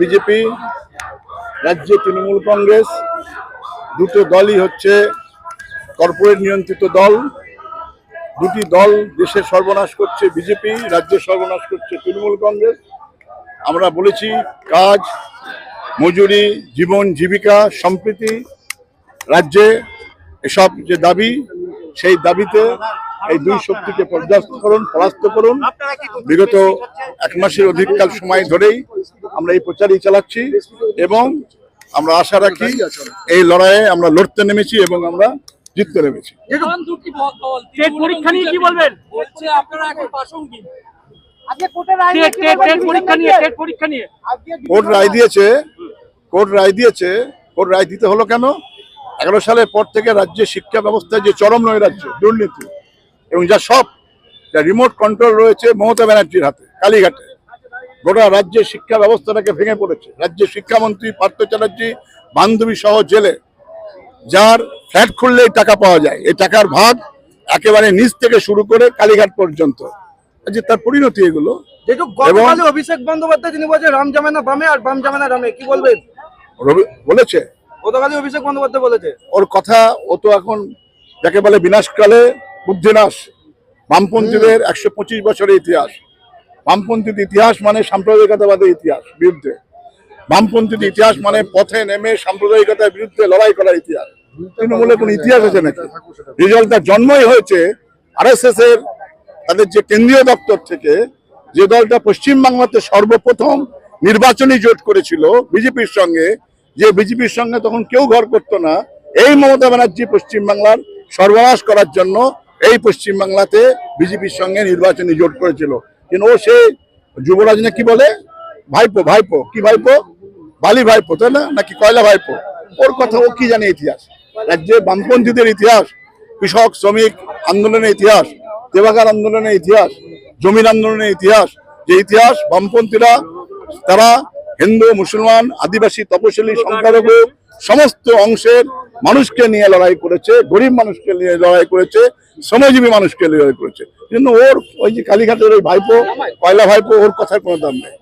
BJP রাজ্যে তৃণমূল কংগ্রেস দুটো দলই হচ্ছে কর্পোরেট নিয়ন্ত্রিত দল। দুটি দল দেশের সর্বনাশ করছে বিজেপি রাজ্যের সর্বনাশ করছে তৃণমূল কংগ্রেস। আমরা বলেছি কাজ মজুরি জীবন জীবিকা সম্প্রীতি রাজ্যে এসব যে দাবি সেই দাবিতে এই দুই শক্তিকে পর্যাপ্ত করুন। পরাস্ত করুন বিগত এক মাসের অধিককাল সময় ধরেই আমরা এই প্রচারই চালাচ্ছি এবং আমরা আশা রাখি এই লড়াইয়ে আমরা লড়তে নেমেছি এবং আমরা জিততে নেমেছি। পরীক্ষা নিয়ে কি বলবেন? বলছে আপনারা এখন প্রাসঙ্গিক টেট টেট টেট পরীক্ষা নিয়ে টেট পরীক্ষা নিয়ে? কোর্ট রায় দিয়েছে কোর্ট রায় দিয়েছে কোর্ট রায় দিতে হলো কেন? এগারো সালের পর থেকে রাজ্যের শিক্ষা ব্যবস্থায় যে চরম নৈরাজ্য দুর্নীতি এবং যা সব যা রিমোট কন্ট্রোল রয়েছে মমতা ব্যানার্জির হাতে। কালীঘাটে। গোটা রাজ্যের শিক্ষা ব্যবস্থাটাকে ভেঙে পড়েছে। রাজ্যের শিক্ষামন্ত্রী পার্থ চ্যাটার্জি বান্ধবী সহ জেলে যার ফ্ল্যাট খুললেই টাকা পাওয়া যায়। এই টাকার ভাগ একেবারে নিচ থেকে শুরু করে কালীঘাট পর্যন্ত। যে তার পরিণতি এগুলো অভিষেক বন্দ্যোপাধ্যায় তিনি বলছেন রাম জামানা বামে আর বাম জামানা রামে। কি বলবেন রবি- বলেছে? গতকালে অভিষেক বন্দ্যোপাধ্যায় বলেছে। ওর কথা ও তো এখন যাকে বলে বিনাশকালে বুদ্ধিনাশ। বামপন্থীদের একশো পঁচিশ বছরের ইতিহাস। বামপন্থীর ইতিহাস মানে সাম্প্রদায়িকতাবাদের ইতিহাস, বিরুদ্ধে। বামপন্থীর ইতিহাস মানে পথে নেমে সাম্প্রদায়িকতার বিরুদ্ধে লড়াই করার ইতিহাস। তৃণমূলে কোনো ইতিহাস আছে নাকি? রেজাল্ট তার জন্মই হয়েছে আরএসএস এর তাদের যে কেন্দ্রীয় দপ্তর থেকে, যে দলটা পশ্চিমবাংলাতে সর্বপ্রথম নির্বাচনী জোট করেছিল বিজেপির সঙ্গে, যে বিজেপির সঙ্গে তখন কেউ ঘর করতো না, এই মমতা ব্যানার্জি পশ্চিমবাংলার সর্বনাশ করার জন্য এই পশ্চিমবাংলাতে বিজেপির সঙ্গে নির্বাচনী জোট করেছিল। কিন্তু ও সে যুবরাজ না কি বলে? ভাইপো ভাইপো। কি ভাইপো? বালি ভাইপো, তাই না? নাকি কয়লা ভাইপো? ওর কথা ও কি জানে ইতিহাস? রাজ্যে বামপন্থীদের ইতিহাস, কৃষক, শ্রমিক আন্দোলনের ইতিহাস দেবাগার আন্দোলনের ইতিহাস, জমির আন্দোলনের ইতিহাস, যে ইতিহাস বামপন্থীরা, তারা হিন্দু, মুসলমান, আদিবাসী, তপশিলি, সংখ্যালঘু, সমস্ত অংশের মানুষকে নিয়ে লড়াই করেছে, গরিব মানুষকে নিয়ে লড়াই করেছে, শ্রমজীবী মানুষকে লড়াই করেছে। কিন্তু ওর ওই যে কালীঘাটের ওই ভাইপো, কয়লা ভাইপো, ওর কথার কোনো দাম নেই।